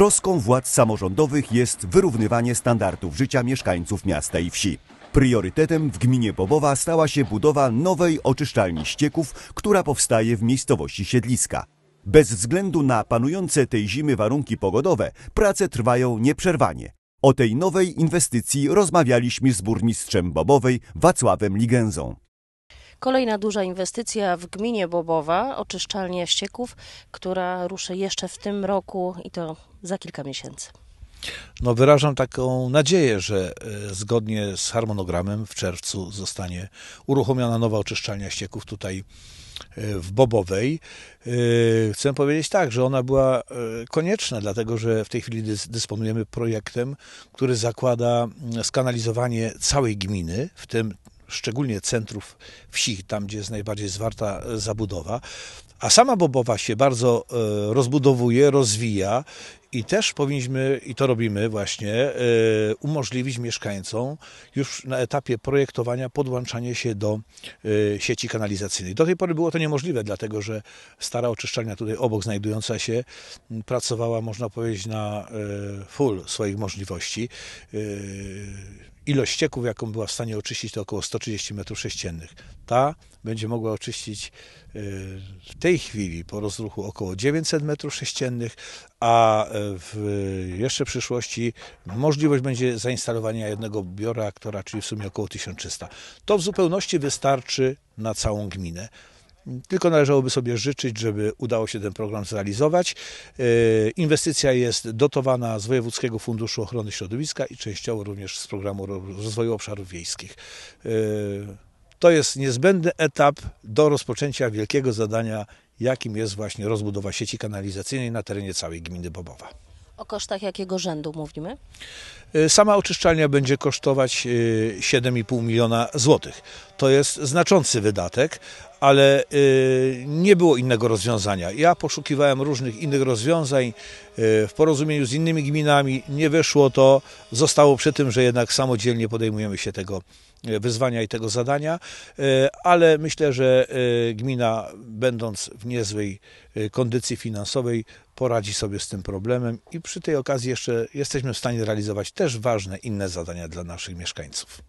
Troską władz samorządowych jest wyrównywanie standardów życia mieszkańców miasta i wsi. Priorytetem w gminie Bobowa stała się budowa nowej oczyszczalni ścieków, która powstaje w miejscowości Siedliska. Bez względu na panujące tej zimy warunki pogodowe, prace trwają nieprzerwanie. O tej nowej inwestycji rozmawialiśmy z burmistrzem Bobowej Wacławem Ligęzą. Kolejna duża inwestycja w gminie Bobowa, oczyszczalnia ścieków, która ruszy jeszcze w tym roku i to za kilka miesięcy. No wyrażam taką nadzieję, że e, zgodnie z harmonogramem w czerwcu zostanie uruchomiona nowa oczyszczalnia ścieków tutaj e, w Bobowej. E, Chcę powiedzieć tak, że ona była konieczna, dlatego że w tej chwili dys- dysponujemy projektem, który zakłada mm, skanalizowanie całej gminy, w tym szczególnie centrów wsi, tam gdzie jest najbardziej zwarta e, zabudowa. A sama Bobowa się bardzo e, rozbudowuje, rozwija i też powinniśmy, i to robimy właśnie, e, umożliwić mieszkańcom już na etapie projektowania podłączanie się do e, sieci kanalizacyjnej. Do tej pory było to niemożliwe, dlatego że stara oczyszczalnia tutaj obok znajdująca się pracowała, można powiedzieć, na e, full swoich możliwości. Ilość ścieków, jaką była w stanie oczyścić, to około 130 m3. Ta będzie mogła oczyścić e, w tej chwili po rozruchu około 900 m3, a e, w jeszcze przyszłości możliwość będzie zainstalowania jednego bioreaktora, czyli w sumie około 1300. To w zupełności wystarczy na całą gminę. Tylko należałoby sobie życzyć, żeby udało się ten program zrealizować. E, Inwestycja jest dotowana z Wojewódzkiego Funduszu Ochrony Środowiska i częściowo również z Programu Ro- Rozwoju Obszarów Wiejskich. To jest niezbędny etap do rozpoczęcia wielkiego zadania, jakim jest właśnie rozbudowa sieci kanalizacyjnej na terenie całej gminy Bobowa. O kosztach jakiego rzędu mówimy? E, Sama oczyszczalnia będzie kosztować e, 7,5 miliona złotych. To jest znaczący wydatek, ale e, nie było innego rozwiązania. Ja poszukiwałem różnych innych rozwiązań e, w porozumieniu z innymi gminami. Nie wyszło to. Zostało przy tym, że jednak samodzielnie podejmujemy się tego e, wyzwania i tego zadania, ale myślę, że gmina, będąc w niezłej kondycji finansowej, poradzi sobie z tym problemem i przy tej okazji jeszcze jesteśmy w stanie realizować też ważne inne zadania dla naszych mieszkańców.